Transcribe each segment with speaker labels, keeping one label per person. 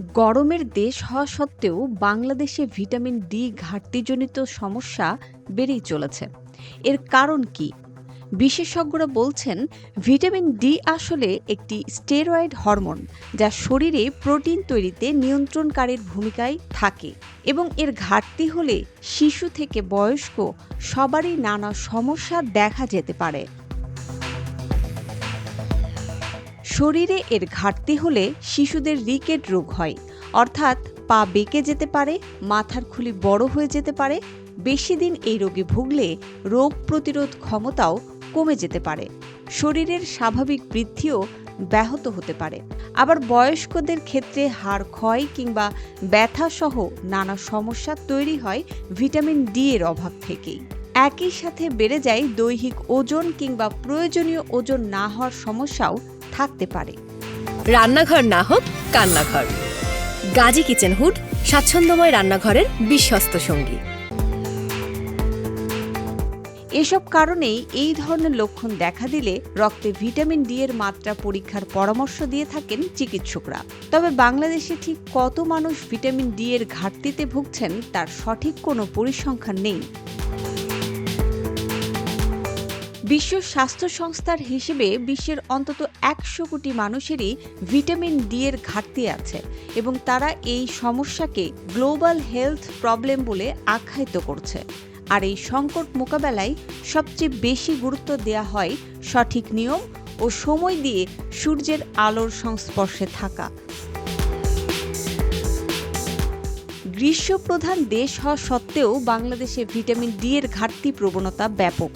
Speaker 1: গরমের দেশ হওয়া সত্ত্বেও বাংলাদেশে ভিটামিন ডি ঘাটতিজনিত সমস্যা বেড়েই চলেছে। এর কারণ কি? বিশেষজ্ঞরা বলছেন, ভিটামিন ডি আসলে একটি স্টেরয়েড হরমোন যা শরীরে প্রোটিন তৈরিতে নিয়ন্ত্রণকারীর ভূমিকায় থাকে এবং এর ঘাটতি হলে শিশু থেকে বয়স্ক সবারই নানা সমস্যা দেখা যেতে পারে। শরীরে এর ঘাটতি হলে শিশুদের রিকেট রোগ হয়। অর্থাৎ পা বেঁকে যেতে পারে, মাথার খুলি বড় হয়ে যেতে পারে, বেশি দিন এই রোগে ভুগলে রোগ প্রতিরোধ ক্ষমতাও কমে যেতে পারে। শরীরের স্বাভাবিক বৃদ্ধিও ব্যাহত হতে পারে। আবার বয়স্কদের ক্ষেত্রে হাড় ক্ষয় কিংবা ব্যথাসহ নানা সমস্যা তৈরি হয় ভিটামিন ডি এর অভাব থেকেই। একই সাথে বেড়ে যায় দৈহিক ওজন কিংবা প্রয়োজনীয় ওজন না হওয়ার সমস্যাও থাকতে পারে।
Speaker 2: রান্নাঘর না হোক কান্নাঘর। গাজী কিচেন হুড স্বাচ্ছন্দ্যময় রান্নাঘরের বিশ্বস্ত সঙ্গী।
Speaker 1: এসব কারণেই এই ধরনের লক্ষণ দেখা দিলে রক্তে ভিটামিন ডি এর মাত্রা পরীক্ষার পরামর্শ দিয়ে থাকেন চিকিৎসকরা। তবে বাংলাদেশে ঠিক কত মানুষ ভিটামিন ডি এর ঘাটতিতে ভুগছেন তার সঠিক কোনো পরিসংখ্যান নেই। বিশ্ব স্বাস্থ্য সংস্থার হিসেবে বিশ্বের অন্তত একশো কোটি মানুষেরই ভিটামিন ডি এর ঘাটতি আছে এবং তারা এই সমস্যাকে গ্লোবাল হেলথ প্রবলেম বলে আখ্যায়িত করছে। আর এই সংকট মোকাবেলায় সবচেয়ে বেশি গুরুত্ব দেয়া হয় সঠিক নিয়ম ও সময় দিয়ে সূর্যের আলোর সংস্পর্শে থাকা। গ্রীষ্মপ্রধান দেশ হওয়া সত্ত্বেও বাংলাদেশে ভিটামিন ডি এর ঘাটতি প্রবণতা ব্যাপক।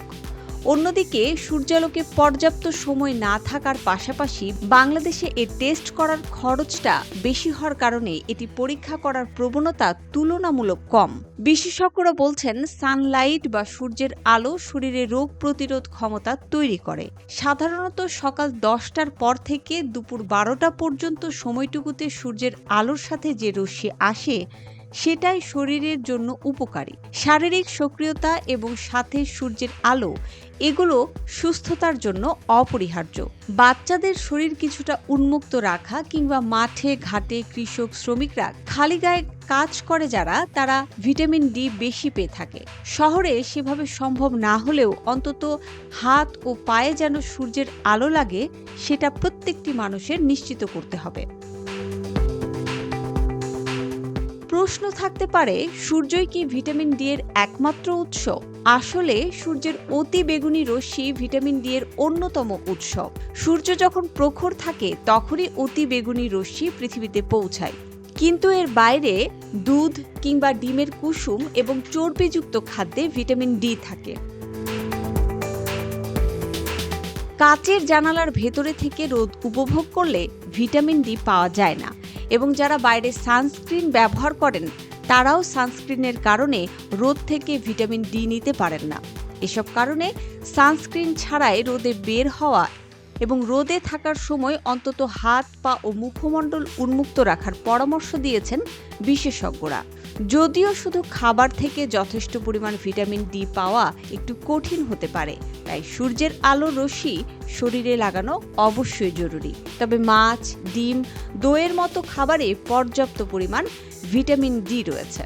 Speaker 1: অন্যদিকে, সূর্যালোকে পর্যাপ্ত সময় না থাকার পাশাপাশি বাংলাদেশে এর টেস্ট করার খরচটা বেশি হওয়ার কারণে এটি পরীক্ষা করার প্রবণতা তুলনামূলক কম। বিশেষজ্ঞরা বলছেন, সানলাইট বা সূর্যের আলো শরীরে রোগ প্রতিরোধ ক্ষমতা তৈরি করে। সাধারণত সকাল দশটার পর থেকে দুপুর বারোটা পর্যন্ত সময়টুকুতে সূর্যের আলোর সাথে যে রশ্মি আসে, সেটাই শরীরের জন্য উপকারী। শারীরিক সক্রিয়তা এবং সাথে সূর্যের আলো এগুলো সুস্থতার জন্য অপরিহার্য। বাচ্চাদের শরীর কিছুটা উন্মুক্ত রাখা কিংবা মাঠে, ঘাটে কৃষক, শ্রমিকরা খালি গায়ে কাজ করে যারা, তারা ভিটামিন ডি বেশি পেয়ে থাকে। শহরে সেভাবে সম্ভব না হলেও অন্তত হাত ও পায়ে যেন সূর্যের আলো লাগে, সেটা প্রত্যেকটি মানুষের নিশ্চিত করতে হবে। প্রশ্ন থাকতে পারে, সূর্যই কি ভিটামিন ডি এর একমাত্র উৎস? আসলে সূর্যের অতি বেগুনি রশ্মি ভিটামিন ডি এর অন্যতম উৎস। সূর্য যখন প্রখর থাকে, তখনই অতি বেগুনি রশ্মি পৃথিবীতে পৌঁছায়। কিন্তু এর বাইরে দুধ কিংবা ডিমের কুসুম এবং চর্বিযুক্ত খাদ্যে ভিটামিন ডি থাকে। কাচের জানালার ভেতরে থেকে রোদ উপভোগ করলে ভিটামিন ডি পাওয়া যায় না এবং যারা বাইরে সানস্ক্রিন ব্যবহার করেন তারাও সানস্ক্রিনের কারণে রোদ থেকে ভিটামিন ডি নিতে পারেন না। এসব কারণে সানস্ক্রিন ছাড়াই রোদে বের হওয়া এবং রোদে থাকার সময় অন্তত হাত, পা ও মুখমণ্ডল উন্মুক্ত রাখার পরামর্শ দিয়েছেন বিশেষজ্ঞরা। যদিও শুধু খাবার থেকে যথেষ্ট পরিমাণ ভিটামিন ডি পাওয়া একটু কঠিন হতে পারে, তাই সূর্যের আলো রশ্মি শরীরে লাগানো অবশ্যই জরুরি। তবে মাছ, ডিম, দইয়ের মতো খাবারে পর্যাপ্ত পরিমাণ ভিটামিন ডি রয়েছে।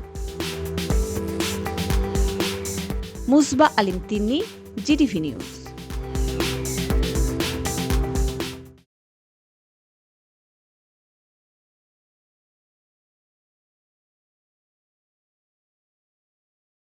Speaker 1: Musba Alim Tinni GTV news.